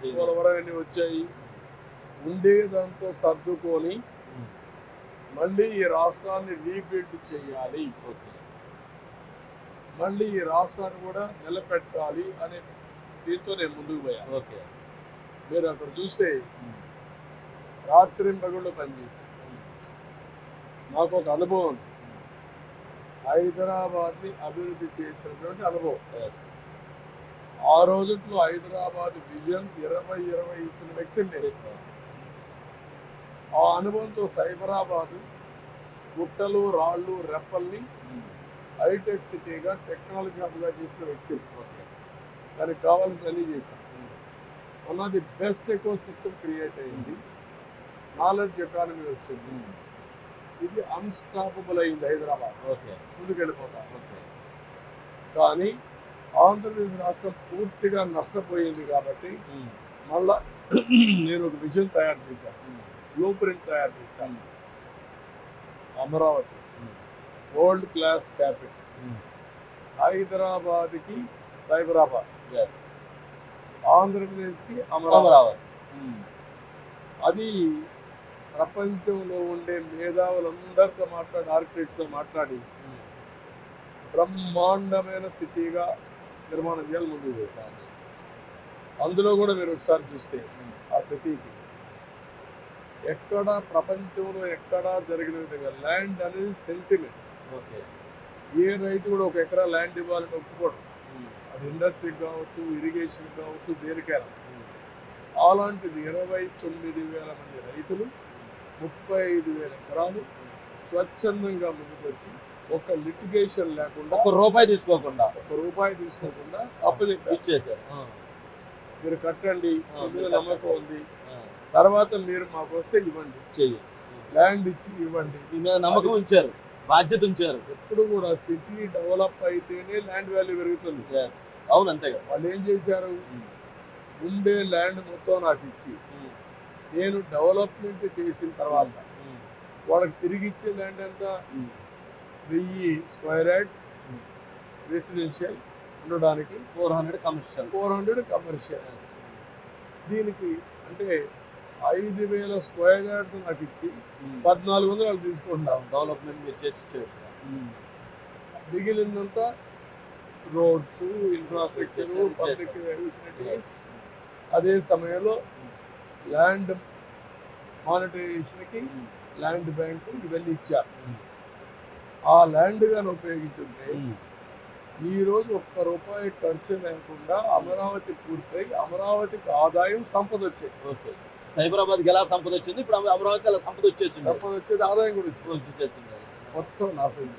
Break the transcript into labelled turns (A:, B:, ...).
A: చేయాలి.
B: పోలవరం అన్ని వచ్చాయి ఉండే దాంతో సర్దుకొని. మళ్ళీ ఈ రాష్ట్రాన్ని రీబిల్డ్ చేయాలి మళ్ళీ ఈ రాష్ట్రాన్ని కూడా నిలబెట్టాలి అనే దీంతో నేను ముందుకు పోయాను
A: ఓకే
B: మీరు అక్కడ చూస్తే. రాత్రి పగళ్ళు పనిచేసి నాకు ఒక అనుభవం ఉంది హైదరాబాద్ని అభివృద్ధి చేసినటువంటి అనుభవం. ఆ రోజుల్లో హైదరాబాద్ విజన్ ఇరవై ఇరవై ఇచ్చిన వ్యక్తిని నేను ఆ అనుభవంతో సైబరాబాద్ గుట్టలు రాళ్ళు రెప్పల్ని. హైటెక్ సిటీగా టెక్నాలజీ హబ్గా చేసిన వ్యక్తిని
A: ఓకే
B: దానికి కావాల్సినవి చేశాం
A: ఉమ్.
B: One of the best ecosystem create అయింది నాలెడ్జ్ ఎకానమీ వచ్చింది. ఇది అన్స్టాపబుల్ అయింది హైదరాబాద్
A: ఓకే
B: ముందుకు వెళ్ళిపోతాం
A: ఓకే
B: కానీ ఆంధ్రప్రదేశ్ రాష్ట్రం పూర్తిగా నష్టపోయింది కాబట్టి. మళ్ళా నేను ఒక విజన్ తయారు చేశాను. బ్లూ ప్రింట్ తయారు చేశాను అమరావతి. World class capital. హైదరాబాద్కి సైబరాబాద్. ఆంధ్రప్రదేశ్కి అమరావతి. అది ప్రపంచంలో ఉండే మేధావులందరితో మాట్లాడి ఆర్కిటెక్ట్స్తో మాట్లాడి. బ్రహ్మాండమైన సిటీగా నిర్మాణం చేయాలి ముందుకు అందులో కూడా మీరు ఒకసారి చూస్తే. ఆ సిటీకి ఎక్కడ ప్రపంచంలో ఎక్కడా జరిగిన విధంగా ల్యాండ్ అనేది సెంటిమెంట్
A: ఓకే
B: ఏ రైతు కూడా ఒక ఎకరా ల్యాండ్ ఇవ్వాలని ఒప్పుకోడు
A: ఉమ్.
B: అది ఇండస్ట్రీకి కావచ్చు ఇరిగేషన్ కావచ్చు దేనికైనా. అలాంటిది ఇరవై తొమ్మిది వేల మంది రైతులు ముప్పై ఐదు వేల ఎకరాలు స్వచ్ఛందంగా ముందుకు వచ్చి ఒక లిటిగేషన్ లేకుండా
A: ఒక్క రూపాయి తీసుకోకుండా
B: ఒక రూపాయి తీసుకోకుండా అప్పచెప్పారు
A: ఇచ్చేసారు.
B: మీరు కట్టండి నమ్మకం ఉంది. తర్వాత మీరు మాకు వస్తే ఇవ్వండి
A: చెయ్యి
B: ల్యాండ్ ఇచ్చి ఇవ్వండి
A: నమ్మకం ఉంచారు బాధ్యత ఉంచారు
B: ఎప్పుడు కూడా సిటీ డెవలప్ అయితేనే ల్యాండ్ వాల్యూ పెరుగుతుంది.
A: అవును అంతే
B: వాళ్ళు ఏం చేశారు. ఉండే ల్యాండ్ మొత్తం నాకు ఇచ్చి. నేను డెవలప్మెంట్ చేసిన తర్వాత. వాళ్ళకి తిరిగి ఇచ్చే ల్యాండ్ ఎంత. వెయ్యి స్క్వేర్ యార్డ్స్. రెసిడెన్షియల్ ఉండడానికి
A: four hundred commercial
B: four hundred commercial దీనికి అంటే ఐదు వేల స్క్వేర్ యార్డ్స్ నాకు ఇచ్చి పద్నాలుగు వందలు వాళ్ళు తీసుకుంటాం
A: డెవలప్మెంట్ మీరు చేసి
B: మిగిలినంతా రోడ్స్ ఇన్ఫ్రాస్ట్రక్చర్ పబ్లిక్ అదే సమయంలో ల్యాండ్ మానిటైజేషన్కి ల్యాండ్ బ్యాంక్ ఇవన్నీ ఇచ్చారు. ఆ ల్యాండ్ గాని ఉపయోగించుంటే ఈ రోజు ఒక్క రూపాయి ఖర్చు లేకుండా అమరావతి పూర్తయి అమరావతికి ఆదాయం సంపద వచ్చేది.
A: ఓకే. సైబరాబాద్కి ఎలా సంపద వచ్చింది? ఇప్పుడు అమరావతికి ఎలా సంపద వచ్చేసింది.
B: సంపద వచ్చేది ఆదాయం కూడా
A: వచ్చేసింది.
B: మొత్తం నాశనం.